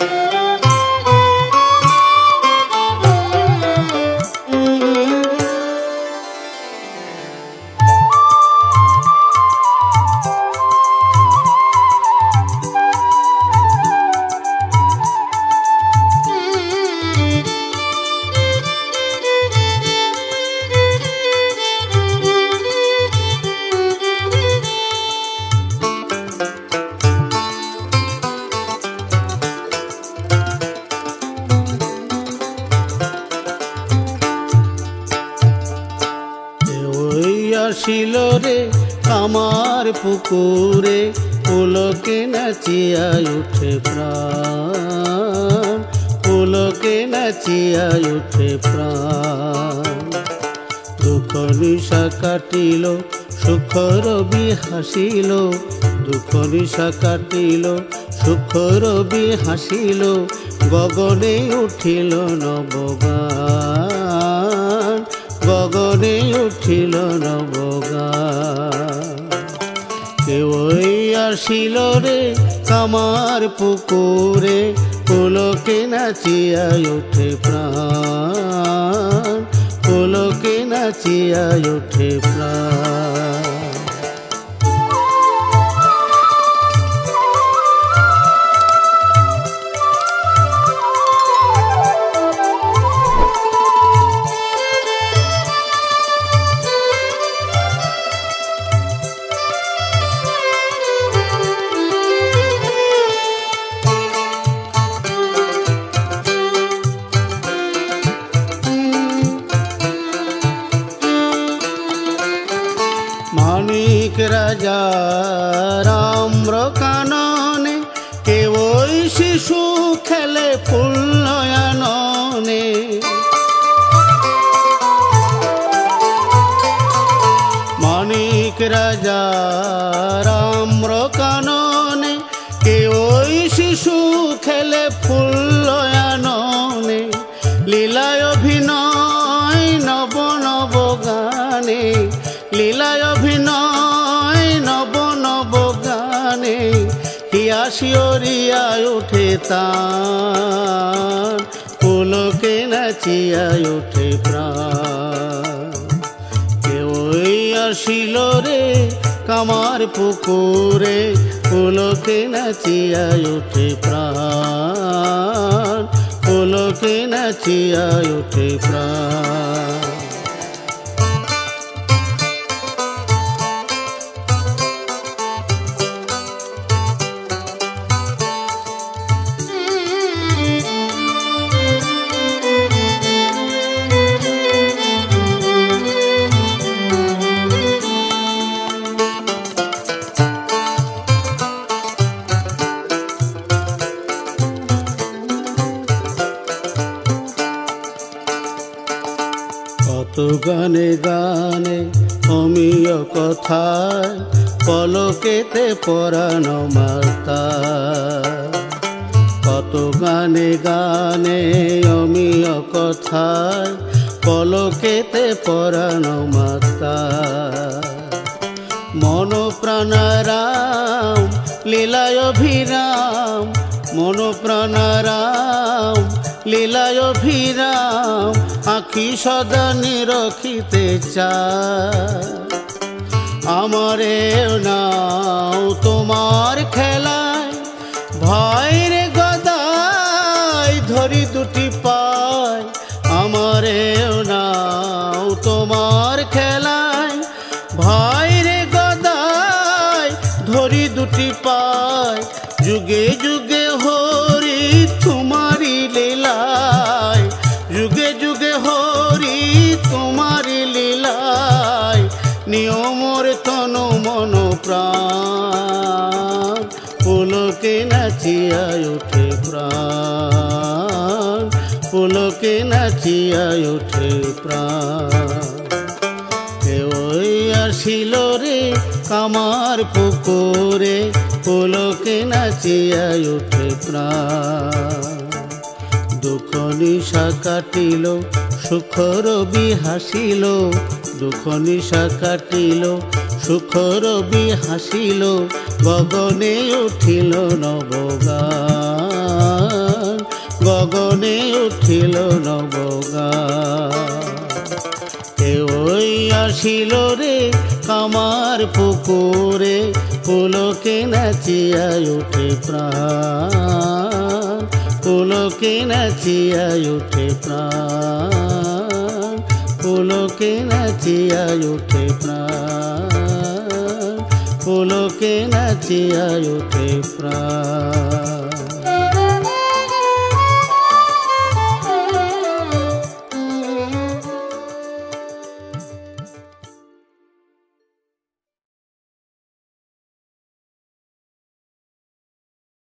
ওই আসিল রে আমার পুকুরে, পুলকে নাচিয়া উঠে প্রাণ, পুলকে নাচিয়া উঠে প্রাণ। দুঃখ নিশা কাটিল, সুখ রবি হাসিল, দুঃখ নিশা কাটিল, সুখ রবি হাসিল, গগনে উঠিল নবগান। গগনে উঠিল নবগা কেউই আসিল রে কামার পুকুরে, পুলকে নাচিয়া উঠে প্রাণ। পুলকে নাচিয়া উঠে প্রাণ। রাজা রাম্র কাননে কে ওই শিশু খেলে ফুল নয়ননে মানিক রাজা রাম্র কাননে কে ওই শিশু খেলে ফুল নয়ননে লীলায় শিওরিয়া উঠে তান পুলকে নাচিয়া উঠে প্রাণ। আসিল রে কামার পুকুরে পুলকে নাচিয়া উঠে প্রাণ। পুলকে নাচিয়া উঠে প্রাণ। গানে গানে, অমিয় কথায় পলকেতে পরানো মাতা। কত গানে গানে, অমিয় কথায় পলকেতে পরানো মাতা। মন প্রাণারাম লীলায় অভিরাম মন প্রাণারাম লীলায় অভিরাম, আখি সদা চায়। আমারে নাও তোমার খেলায়, ভয়ের গদাই ধরি দুটি পায়। আমারে নাও তোমার খেলায়, ভয়ের গদাই ধরি দুটি পায়। যুগে যুগে পুলকে নাচিয়া ওঠে প্রাণ পুলকে নাচিয়া ওঠে প্রাণ। ওই আসিল রে কামার পুকুরে পুলকে নাচিয়া ওঠে প্রাণ। দুঃখ নিশা কাটিল সুখ রবি হাসিল, দুঃখ নিশা কাটিল সুখ রবি হাসিল, গগনে উঠিল নবগান। গগনে উঠিল নবগা ওই আসিল রে কামার পুকুরে পুলকে নাচিয়া উঠে প্রাণ। পুলকে নাচিয়া উঠে প্রাণ। পুলকে নাচিয়া উঠে প্রাণ। পুলকে নাচিয়া উঠে প্রাণ।